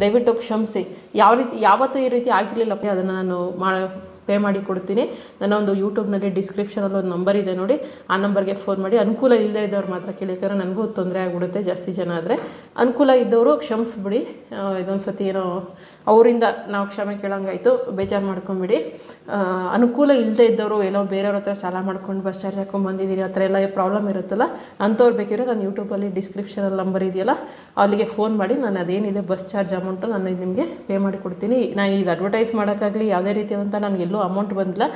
ದಯವಿಟ್ಟು ಕ್ಷಮಿಸಿ. ಯಾವ ರೀತಿ ಯಾವತ್ತೂ ಈ ರೀತಿ ಆಗಿರಲಿಲ್ಲ ಅದನ್ನು ನಾನು ಮಾ ಪೇ ಮಾಡಿ ಕೊಡ್ತೀನಿ. ನನ್ನ ಒಂದು ಯೂಟ್ಯೂಬ್ನಲ್ಲಿ ಡಿಸ್ಕ್ರಿಪ್ಷನಲ್ಲಿ ಒಂದು ನಂಬರ್ ಇದೆ ನೋಡಿ. ಆ ನಂಬರ್ಗೆ ಫೋನ್ ಮಾಡಿ. ಅನುಕೂಲ ಇಲ್ಲದೇ ಇದ್ದವ್ರು ಮಾತ್ರ ಕೇಳಿರ್ತಾರೆ. ನನಗೂ ತೊಂದರೆ ಆಗಿಬಿಡುತ್ತೆ ಜಾಸ್ತಿ ಜನ ಆದರೆ. ಅನುಕೂಲ ಇದ್ದವರು ಕ್ಷಮಿಸ್ಬಿಡಿ. ಇದೊಂದು ಸತಿ ಏನೋ ಅವರಿಂದ ನಾವು ಕ್ಷಮೆ ಕೇಳೋಂಗಾಯ್ತು. ಬೇಜಾರು ಮಾಡ್ಕೊಂಬಿಡಿ. ಅನುಕೂಲ ಇಲ್ಲದೇ ಇದ್ದವರು ಏನೋ ಬೇರೆಯವ್ರ ಹತ್ರ ಸಾಲ ಮಾಡ್ಕೊಂಡು ಬಸ್ ಚಾರ್ಜ್ ಹಾಕೊಂಡು ಬಂದಿದ್ದೀನಿ ಆ ಥರ ಎಲ್ಲ ಪ್ರಾಬ್ಲಮ್ ಇರುತ್ತಲ್ಲ, ಅಂಥವ್ರು ಬೇಕಿದ್ರೆ ನಾನು ಯೂಟ್ಯೂಬಲ್ಲಿ ಡಿಸ್ಕ್ರಿಪ್ಷನಲ್ಲಿ ನಂಬರ್ ಇದೆಯಲ್ಲ, ಅಲ್ಲಿಗೆ ಫೋನ್ ಮಾಡಿ. ನಾನು ಅದೇನಿದೆ ಬಸ್ ಚಾರ್ಜ್ ಅಮೌಂಟು ನಾನು ನಿಮಗೆ ಪೇ ಮಾಡಿ ಕೊಡ್ತೀನಿ. ನಾನು ಇದು ಅಡ್ವರ್ಟೈಸ್ ಮಾಡೋಕ್ಕಾಗಲಿ, ಯಾವುದೇ ರೀತಿಯಾದಂಥ ನಾನು ಎಲ್ಲೂ ಅಮೌಂಟ್ ಬಂದಿಲ್ಲ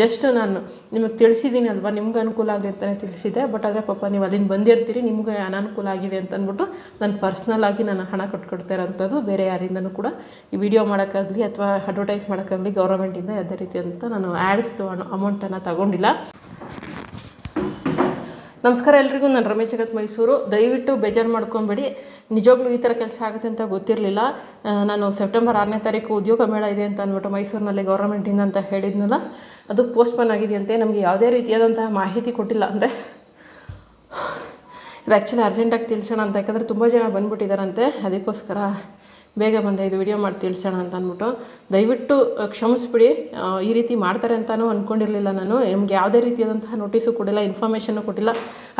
ಜಸ್ಟ್ ನಾನು ನಿಮಗೆ ತಿಳಿಸಿದ್ದೀನಿ ಅಲ್ವಾ? ನಿಮ್ಗೆ ಅನುಕೂಲ ಆಗಲಿ ಅಂತಲೇ ತಿಳಿಸಿದೆ. ಬಟ್ ಆದರೆ ಪಾಪ ನೀವು ಅಲ್ಲಿಂದ ಬಂದಿರ್ತೀರಿ, ನಿಮಗೆ ಅನಾನುಕೂಲ ಆಗಿದೆ ಅಂತ ಅಂದ್ಬಿಟ್ಟು ನಾನು ಪರ್ಸ್ನಲ್ ಆಗಿ ನಾನು ಹಣ ಕೊಟ್ಕೊಡ್ತಾ ಇರೋಂಥದ್ದು ಬೇರೆ ಯಾರಿಂದನೂ ಕೂಡ ಈ ವಿಡಿಯೋ ಮಾಡೋಕ್ಕಾಗಲಿ ಅಥವಾ ಅಡ್ವರ್ಟೈಸ್ ಮಾಡೋಕ್ಕಾಗಲಿ ಗೌರ್ಮೆಂಟಿಂದ ಯಾವುದೇ ಅಂತ ನಾನು ಆ್ಯಡ್ಸ್ದು ಅಮೌಂಟನ್ನು ತಗೊಂಡಿಲ್ಲ. ನಮಸ್ಕಾರ ಎಲ್ರಿಗೂ, ನಾನು ರಮೇಶ್ ಜಗತ್ ಮೈಸೂರು. ದಯವಿಟ್ಟು ಬೇಜಾರು ಮಾಡ್ಕೊಬೇಡಿ. ನಿಜವಾಗ್ಲೂ ಈ ಥರ ಕೆಲಸ ಆಗುತ್ತೆ ಅಂತ ಗೊತ್ತಿರಲಿಲ್ಲ. ನಾನು ಸೆಪ್ಟೆಂಬರ್ ಆರನೇ ತಾರೀಕು ಉದ್ಯೋಗ ಮೇಳ ಇದೆ ಅಂತ ಅಂದ್ಬಿಟ್ಟು ಮೈಸೂರಿನಲ್ಲಿ ಗೌರ್ಮೆಂಟಿಂದ ಅಂತ ಹೇಳಿದ್ನಲ್ಲ, ಅದು ಪೋಸ್ಟ್ಪೋನ್ ಆಗಿದೆಯಂತೆ. ನಮಗೆ ಯಾವುದೇ ರೀತಿಯಾದಂತಹ ಮಾಹಿತಿ ಕೊಟ್ಟಿಲ್ಲ ಅಂದರೆ, ಇದು ಆ್ಯಕ್ಚುಲಿ ಅರ್ಜೆಂಟಾಗಿ ತಿಳಿಸೋಣ ಅಂತ. ಯಾಕಂದರೆ ತುಂಬ ಜನ ಬಂದ್ಬಿಟ್ಟಿದ್ದಾರಂತೆ ಅದಕ್ಕೋಸ್ಕರ ಬೇಗ ಬಂದೆ, ಇದು ವಿಡಿಯೋ ಮಾಡಿ ತಿಳಿಸೋಣ ಅಂತ ಅಂದ್ಬಿಟ್ಟು ದಯವಿಟ್ಟು ಕ್ಷಮಿಸ್ಬಿಡಿ. ಈ ರೀತಿ ಮಾಡ್ತಾರೆ ಅಂತಲೂ ಅಂದ್ಕೊಂಡಿರಲಿಲ್ಲ ನಾನು. ನಿಮ್ಗೆ ಯಾವುದೇ ರೀತಿಯಾದಂತಹ ನೋಟಿಸು ಕೊಡಿಲ್ಲ ಇನ್ಫಾರ್ಮೇಷನ್ನು ಕೊಟ್ಟಿಲ್ಲ.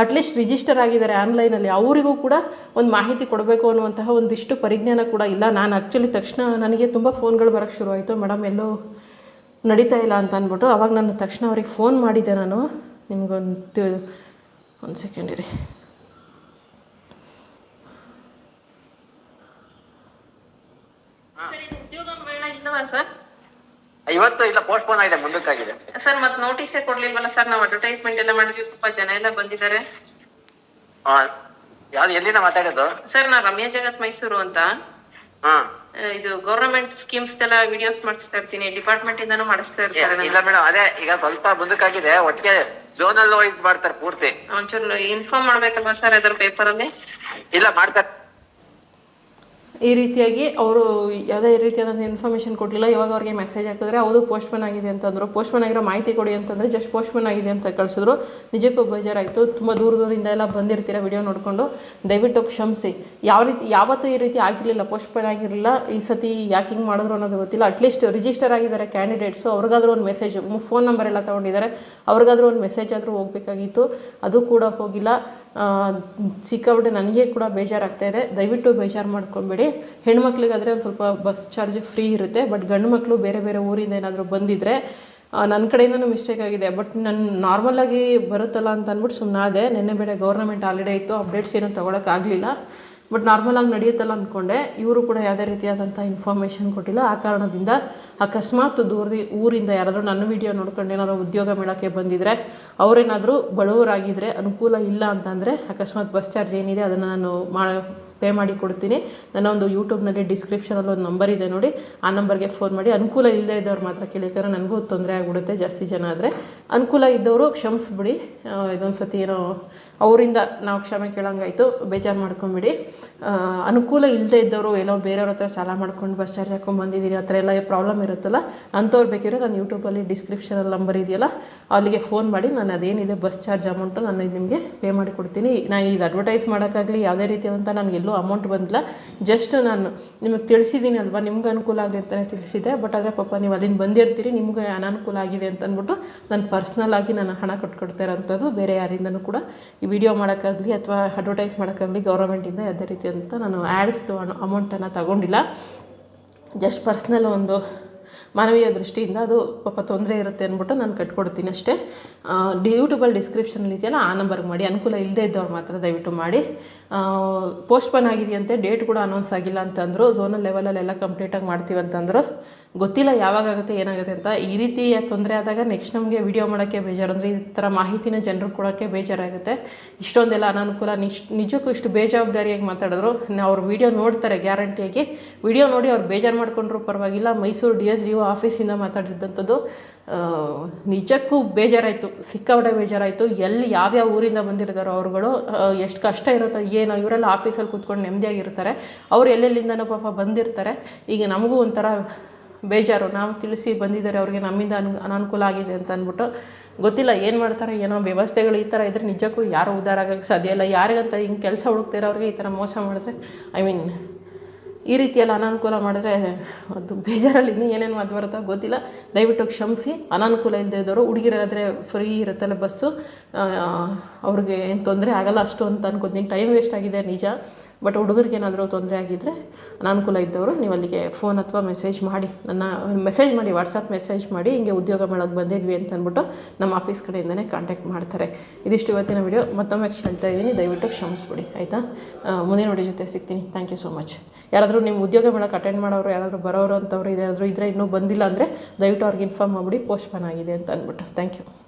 ಅಟ್ಲೀಸ್ಟ್ ರಿಜಿಸ್ಟರ್ ಆಗಿದ್ದಾರೆ ಆನ್ಲೈನಲ್ಲಿ ಅವರಿಗೂ ಕೂಡ ಒಂದು ಮಾಹಿತಿ ಕೊಡಬೇಕು ಅನ್ನುವಂತಹ ಒಂದಿಷ್ಟು ಪರಿಜ್ಞಾನ ಕೂಡ ಇಲ್ಲ. ನಾನು ಆ್ಯಕ್ಚುಲಿ ತಕ್ಷಣ ನನಗೆ ತುಂಬ ಫೋನ್ಗಳು ಬರೋಕ್ಕೆ ಶುರುವಾಯಿತು. ಮೇಡಮ್ ಎಲ್ಲೋ ನಡೀತಾ ಇಲ್ಲ ಅಂತ ಅಂದ್ಬಿಟ್ಟು ಅವಾಗ ನಾನು ತಕ್ಷಣ ಅವ್ರಿಗೆ ಫೋನ್ ಮಾಡಿದ್ದೆ ನಾನು. ನಿಮಗೊಂದು, ಒಂದು ಸೆಕೆಂಡ್ ಇರಿ ಸರ್ ಇದು ಉದ್ಯೋಗ ಮೇಳ ಇಲ್ಲವಾ ಸರ್. ಇವತ್ತು ಇಲ್ಲ ಪೋಸ್ಟ್ಪೋನ್ ಆಗಿದೆ ಮುಂದಕ್ಕಾಗಿದೆ. ಸರ್ ಮತ್ ನೋಟಿಸೇ ಕೊಡ್ಲಿಲ್ವಲ್ಲ ಸರ್ ನಾವು ಅಡ್ವರ್ಟೈಸ್ಮೆಂಟ್ ಎಲ್ಲ ಮಾಡಿದ್ವಿ ತುಂಬಾ ಜನ ಎಲ್ಲ ಬಂದಿದ್ದಾರೆ. ಯಾವ್ದು ಎಲ್ಲಿಂದ ಮಾತಾಡೋದು? ಸರ್ ನಾ ರಮ್ಯಾ ಜಗತ್ ಮೈಸೂರು ಅಂತ. ಆ, ಇದು ಗೌರ್ಮೆಂಟ್ ಸ್ಕೀಮ್ಸ್ ಎಲ್ಲ ವಿಡಿಯೋಸ್ ಮಾಡಿಸ್ತಾ ಇರ್ತೀನಿ ಡಿಪಾರ್ಟ್ಮೆಂಟ್ ಇಂದಾನು ಮಾಡಿಸ್ತಾ ಇರ್ತಾರೆ ಇಲ್ಲ ಮೇಡಮ್ ಅದೇ ಈಗ ಸ್ವಲ್ಪ ಮುಂದಕ್ಕಾಗಿದೆ ಒಟ್ಟಿಗೆ ಝೋನಲ್ ವೈಸ್ ಮಾಡ್ತಾರೆ ಪೂರ್ತಿ. ಒಂಚೂರು ಇನ್ಫಾರ್ಮ್ ಮಾಡ್ಬೇಕಲ್ವಾ ಸರ್ ಅದ್ರ ಪೇಪರ್ ಅಲ್ಲಿ? ಇಲ್ಲ ಮಾಡ್ತಾರೆ. ಈ ರೀತಿಯಾಗಿ ಅವರು ಯಾವುದೇ ರೀತಿಯಾದಂಥ ಇನ್ಫಾರ್ಮೇಷನ್ ಕೊಟ್ಟಿಲ್ಲ ಇವಾಗ ಅವ್ರಿಗೆ ಮೆಸೇಜ್ ಹಾಕಿದ್ರೆ ಹೌದು ಪೋಸ್ಟ್ಪೋನ್ ಆಗಿದೆ ಅಂತಂದರು. ಪೋಸ್ಟ್ಪೋನ್ ಆಗಿರೋ ಮಾಹಿತಿ ಕೊಡಿ ಅಂತಂದರೆ ಜಸ್ಟ್ ಪೋಸ್ಟ್ಪೋನ್ ಆಗಿದೆ ಅಂತ ಕಳಿಸಿದ್ರು. ನಿಜಕ್ಕೂ ಬೇಜಾರಾಯಿತು. ತುಂಬ ದೂರ ದೂರದಿಂದ ಎಲ್ಲ ಬಂದಿರ್ತೀರ ವಿಡಿಯೋ ನೋಡಿಕೊಂಡು. ದಯವಿಟ್ಟು ಕ್ಷಮಿಸಿ. ಯಾವ ರೀತಿ, ಯಾವತ್ತೂ ಈ ರೀತಿ ಆಗಿರಲಿಲ್ಲ ಪೋಸ್ಟ್ಪೋನ್ ಆಗಿರಲಿಲ್ಲ. ಈ ಸತಿ ಯಾಕೆ ಹಿಂಗೆ ಮಾಡಿದ್ರು ಅನ್ನೋದು ಗೊತ್ತಿಲ್ಲ. ಅಟ್ಲೀಸ್ಟ್ ರಿಜಿಸ್ಟರ್ ಆಗಿದ್ದಾರೆ ಕ್ಯಾಂಡಿಡೇಟ್ಸು ಅವ್ರಿಗಾದ್ರೂ ಒಂದು ಮೆಸೇಜ್ ಫೋನ್ ನಂಬರ್ ಎಲ್ಲ ತೊಗೊಂಡಿದ್ದಾರೆ. ಅವ್ರಿಗಾದ್ರೂ ಒಂದು ಮೆಸೇಜ್ ಆದರೂ ಹೋಗಬೇಕಾಗಿತ್ತು. ಅದು ಕೂಡ ಹೋಗಿಲ್ಲ. ಸಿಕ್ಕಾಬಿಟ್ಟೆ ನನಗೆ ಕೂಡ ಬೇಜಾರಾಗ್ತಾ ಇದೆ. ದಯವಿಟ್ಟು ಬೇಜಾರು ಮಾಡ್ಕೊಬೇಡಿ. ಹೆಣ್ಮಕ್ಳಿಗಾದರೆ ಒಂದು ಸ್ವಲ್ಪ ಬಸ್ ಚಾರ್ಜ್ ಫ್ರೀ ಇರುತ್ತೆ. ಬಟ್ ಗಂಡು ಮಕ್ಕಳು ಬೇರೆ ಬೇರೆ ಊರಿಂದ ಏನಾದರೂ ಬಂದಿದ್ದರೆ ನನ್ನ ಕಡೆಯಿಂದನೂ ಮಿಸ್ಟೇಕ್ ಆಗಿದೆ. ಬಟ್ ನನ್ನ ನಾರ್ಮಲಾಗಿ ಬರುತ್ತಲ್ಲ ಅಂತ ಅಂದ್ಬಿಟ್ಟು ಸುಮ್ಮನಾದೆ ನಿನ್ನೆ ಬೇರೆ ಗೌರ್ನಮೆಂಟ್ ಹಾಲಿಡೇ ಇತ್ತು. ಅಪ್ಡೇಟ್ಸ್ ಏನೂ ತೊಗೊಳಕ್ಕಾಗಲಿಲ್ಲ ಬಟ್ ನಾರ್ಮಲಾಗಿ ನಡೆಯುತ್ತಲ್ಲ ಅಂದ್ಕೊಂಡೆ ಇವರು ಕೂಡ ಯಾವುದೇ ರೀತಿಯಾದಂಥ ಇನ್ಫಾರ್ಮೇಷನ್ ಕೊಟ್ಟಿಲ್ಲ. ಆ ಕಾರಣದಿಂದ ಅಕಸ್ಮಾತ್ ದೂರ ಊರಿಂದ ಯಾರಾದರೂ ನನ್ನ ವಿಡಿಯೋ ನೋಡ್ಕೊಂಡು ಏನಾದ್ರು ಉದ್ಯೋಗ ಮೇಳಕ್ಕೆ ಬಂದಿದ್ದರೆ ಅವರೇನಾದರೂ ಬಡವರಾಗಿದ್ದರೆ ಅನುಕೂಲ ಇಲ್ಲ ಅಂತಂದರೆ ಅಕಸ್ಮಾತ್ ಬಸ್ ಚಾರ್ಜ್ ಏನಿದೆ ಅದನ್ನು ನಾನು ಮಾ ಪೇ ಮಾಡಿ ಕೊಡ್ತೀನಿ. ನನ್ನ ಒಂದು ಯೂಟ್ಯೂಬ್ನಲ್ಲಿ ಡಿಸ್ಕ್ರಿಪ್ಷನಲ್ಲಿ ಒಂದು ನಂಬರ್ ಇದೆ ನೋಡಿ. ಆ ನಂಬರ್ಗೆ ಫೋನ್ ಮಾಡಿ. ಅನುಕೂಲ ಇಲ್ಲದೇ ಇದ್ದವ್ರು ಮಾತ್ರ ಕೇಳಿದ್ರೆ ನನಗೂ ತೊಂದರೆ ಆಗಿಬಿಡುತ್ತೆ ಜಾಸ್ತಿ ಜನ ಆದರೆ. ಅನುಕೂಲ ಇದ್ದವರು ಕ್ಷಮಿಸ್ಬಿಡಿ. ಇದೊಂದು ಸತಿ ಏನೋ ಅವರಿಂದ ನಾವು ಕ್ಷಮೆ ಕೇಳೋಂಗಾಯ್ತು. ಬೇಜಾರು ಮಾಡ್ಕೊಂಬಿಡಿ. ಅನುಕೂಲ ಇಲ್ಲದೆ ಇದ್ದವರು ಎಲ್ಲೋ ಬೇರೆಯವ್ರ ಹತ್ರ ಸಾಲ ಮಾಡ್ಕೊಂಡು ಬಸ್ ಚಾರ್ಜ್ ಹಾಕೊಂಡು ಬಂದಿದ್ದೀನಿ ಆ ಥರ ಎಲ್ಲ ಪ್ರಾಬ್ಲಮ್ ಇರುತ್ತಲ್ಲ, ಅಂಥವ್ರು ಬೇಕಿದ್ರೆ ನಾನು ಯೂಟ್ಯೂಬಲ್ಲಿ ಡಿಸ್ಕ್ರಿಪ್ಷನಲ್ಲಿ ನಂಬರ್ ಇದೆಯಲ್ಲ, ಅಲ್ಲಿಗೆ ಫೋನ್ ಮಾಡಿ. ನಾನು ಅದೇನಿದೆ ಬಸ್ ಚಾರ್ಜ್ ಅಮೌಂಟು ನಾನು ನಿಮಗೆ ಪೇ ಮಾಡಿ ಕೊಡ್ತೀನಿ. ನಾನು ಇದು ಅಡ್ವರ್ಟೈಸ್ ಮಾಡೋಕ್ಕಾಗಲಿ, ಯಾವುದೇ ರೀತಿಯಾದಂಥ ನಾನು ಎಲ್ಲೂ ಅಮೌಂಟ್ ಬಂದಿಲ್ಲ ಜಸ್ಟ್ ನಾನು ನಿಮಗೆ ತಿಳಿಸಿದ್ದೀನಿ ಅಲ್ವಾ, ನಿಮ್ಗೆ ಅನುಕೂಲ ಆಗಲಿ ಅಂತಲೇ ತಿಳಿಸಿದೆ. ಬಟ್ ಆದರೆ ಪಾಪ ನೀವು ಅಲ್ಲಿಂದ ಬಂದಿರ್ತೀರಿ, ನಿಮಗೆ ಅನಾನುಕೂಲ ಆಗಿದೆ ಅಂತ ಅಂದ್ಬಿಟ್ಟು ನಾನು ಪರ್ಸ್ನಲ್ ಆಗಿ ನಾನು ಹಣ ಕೊಟ್ಕೊಡ್ತಾ ಇರೋಂಥದ್ದು ಬೇರೆ ಯಾರಿಂದನೂ ಕೂಡ ಈ ವಿಡಿಯೋ ಮಾಡೋಕ್ಕಾಗಲಿ ಅಥವಾ ಅಡ್ವರ್ಟೈಸ್ ಮಾಡೋಕ್ಕಾಗಲಿ ಗೌರ್ಮೆಂಟಿಂದ ಯಾವುದೇ ಅಂತ ನಾನು ಆ್ಯಡ್ಸ್ದು ಅಮೌಂಟನ್ನು ತಗೊಂಡಿಲ್ಲ. ಜಸ್ಟ್ ಪರ್ಸ್ನಲ್ ಒಂದು ಮಾನವೀಯ ದೃಷ್ಟಿಯಿಂದ ಅದು ಪಾಪ ತೊಂದರೆ ಇರುತ್ತೆ ಅಂದ್ಬಿಟ್ಟು ನಾನು ಕಟ್ಕೊಡ್ತೀನಿ ಅಷ್ಟೇ. ಯೂಟ್ಯೂಬಲ್ಲಿ ಡಿಸ್ಕ್ರಿಪ್ಷನಲ್ಲಿ ಇದೆಯಲ್ಲ, ಆ ನಂಬರ್ಗೆ ಮಾಡಿ. ಅನುಕೂಲ ಇಲ್ಲದೇ ಇದ್ದವ್ರು ಮಾತ್ರ ದಯವಿಟ್ಟು ಮಾಡಿ. ಪೋಸ್ಟ್ಪೋನ್ ಆಗಿದೆಯಂತೆ ಡೇಟ್ ಕೂಡ ಅನೌನ್ಸ್ ಆಗಿಲ್ಲ ಅಂತಂದರು ಝೋನಲ್ ಲೆವೆಲಲ್ಲೆಲ್ಲ ಕಂಪ್ಲೀಟಾಗಿ ಮಾಡ್ತೀವಿ ಅಂತಂದರು ಗೊತ್ತಿಲ್ಲ ಯಾವಾಗ ಆಗುತ್ತೆ, ಏನಾಗುತ್ತೆ ಅಂತ. ಈ ರೀತಿ ತೊಂದರೆ ಆದಾಗ ನೆಕ್ಸ್ಟ್ ನಮಗೆ ವಿಡಿಯೋ ಮಾಡೋಕ್ಕೆ ಬೇಜಾರು ಅಂದರೆ ಈ ಥರ ಮಾಹಿತಿನ ಜನರು ಕೊಡೋಕ್ಕೆ ಬೇಜಾರಾಗುತ್ತೆ. ಇಷ್ಟೊಂದೆಲ್ಲ ಅನಾನುಕೂಲ, ನಿಶ್, ನಿಜಕ್ಕೂ ಇಷ್ಟು ಬೇಜವಾಬ್ದಾರಿಯಾಗಿ ಮಾತಾಡಿದ್ರು. ಅವ್ರು ವಿಡಿಯೋ ನೋಡ್ತಾರೆ ಗ್ಯಾರಂಟಿಯಾಗಿ ವಿಡಿಯೋ ನೋಡಿ ಅವ್ರು ಬೇಜಾರು ಮಾಡಿಕೊಂಡ್ರು ಪರವಾಗಿಲ್ಲ. Mysuru D S D O ಆಫೀಸಿಂದ ಮಾತಾಡಿದ್ದಂಥದ್ದು ನಿಜಕ್ಕೂ ಬೇಜಾರಾಯಿತು. ಸಿಕ್ಕಾಪಟ್ಟೆ ಬೇಜಾರಾಯಿತು. ಎಲ್ಲಿ ಯಾವ್ಯಾವ ಊರಿಂದ ಬಂದಿರ್ತಾರೋ ಅವರುಗಳು ಎಷ್ಟು ಕಷ್ಟ ಇರುತ್ತೋ ಏನೋ ಇವರೆಲ್ಲ ಆಫೀಸಲ್ಲಿ ಕೂತ್ಕೊಂಡು ನೆಮ್ಮದಿಯಾಗಿರ್ತಾರೆ. ಅವ್ರು ಎಲ್ಲೆಲ್ಲಿಂದನೋ ಪಾಪ ಬಂದಿರ್ತಾರೆ. ಈಗ ನಮಗೂ ಒಂಥರ ಬೇಜಾರು. ನಾವು ತಿಳಿಸಿ ಬಂದಿದ್ದಾರೆ, ಅವ್ರಿಗೆ ನಮ್ಮಿಂದ ಅನು, ಅನಾನುಕೂಲ ಆಗಿದೆ ಅಂತ ಅಂದ್ಬಿಟ್ಟು ಗೊತ್ತಿಲ್ಲ ಏನು ಮಾಡ್ತಾರೆ, ಏನೋ ವ್ಯವಸ್ಥೆಗಳು ಈ ಥರ ಇದ್ದರೆ ನಿಜಕ್ಕೂ ಯಾರು ಉದ್ಧಾರ ಆಗೋಕ್ಕೆ ಸಾಧ್ಯ ಇಲ್ಲ. ಯಾರಿಗಂತ ಹಿಂಗೆ ಕೆಲಸ ಹುಡುಕ್ತಿರೋರಿಗೆ ಈ ಥರ ಮೋಸ ಮಾಡಿದ್ರೆ ಐ ಮೀನ್ ಈ ರೀತಿಯೆಲ್ಲ ಅನಾನುಕೂಲ ಮಾಡಿದ್ರೆ ಅದು ಬೇಜಾರಲ್ಲಿ ಇನ್ನೂ ಏನೇನು ಮಾತು ಬರುತ್ತೋ ಗೊತ್ತಿಲ್ಲ. ದಯವಿಟ್ಟು ಕ್ಷಮಿಸಿ. ಅನಾನುಕೂಲ ಇಲ್ಲದೆ ಇದ್ದವರು, ಹುಡುಗಿರಾದರೆ ಫ್ರೀ ಇರುತ್ತಲ್ಲ ಬಸ್ಸು ಅವ್ರಿಗೆ ಏನು ತೊಂದರೆ ಆಗಲ್ಲ ಅಷ್ಟು ಅಂತ ಅನ್ಕೋತೀನಿ. ಟೈಮ್ ವೇಸ್ಟ್ ಆಗಿದೆ ನಿಜ. ಬಟ್ ಹುಡುಗರಿಗೆ ಏನಾದರೂ ತೊಂದರೆ ಆಗಿದ್ದರೆ ಅನಾನುಕೂಲ ಇದ್ದವರು ನೀವು ಅಲ್ಲಿಗೆ ಫೋನ್ ಅಥವಾ ಮೆಸೇಜ್ ಮಾಡಿ. ನನ್ನ ಮೆಸೇಜ್ ಮಾಡಿ ವಾಟ್ಸಪ್ ಮೆಸೇಜ್ ಮಾಡಿ, ಹಿಂಗೆ ಉದ್ಯೋಗ ಮಾಡೋಕ್ಕೆ ಬಂದಿದ್ವಿ ಅಂತ ಅಂದ್ಬಿಟ್ಟು ನಮ್ಮ ಆಫೀಸ್ ಕಡೆಯಿಂದನೇ ಕಾಂಟ್ಯಾಕ್ಟ್ ಮಾಡ್ತಾರೆ. ಇದಿಷ್ಟು ಇವತ್ತಿನ ವಿಡಿಯೋ ಮತ್ತೊಮ್ಮೆ ಹೇಳ್ತಾ ಇದ್ದೀನಿ. ದಯವಿಟ್ಟು ಕ್ಷಮಿಸ್ಬಿಡಿ, ಆಯಿತಾ? ಮುಂದಿನ ನೋಡಿ ಜೊತೆ ಸಿಗ್ತೀನಿ. ಥ್ಯಾಂಕ್ ಯು ಸೊ ಮಚ್ ಯಾರಾದರೂ ನಿಮ್ಮ ಉದ್ಯೋಗ ಮೇಳಕ್ಕೆ ಅಟೆಂಡ್ ಮಾಡೋರು, ಯಾರಾದರೂ ಬರೋರು ಅಂತವ್ರು ಇದಾದರೂ ಇದ್ರೆ ಇನ್ನೂ ಬಂದಿಲ್ಲ ಅಂದರೆ ದಯವಿಟ್ಟು ಅವ್ರಿಗೆ ಇನ್ಫಾರ್ಮ್ ಮಾಡಿಬಿಡಿ ಪೋಸ್ಟ್ಪೋನ್ ಆಗಿದೆ ಅಂತ ಅಂದ್ಬಿಟ್ಟು. Thank you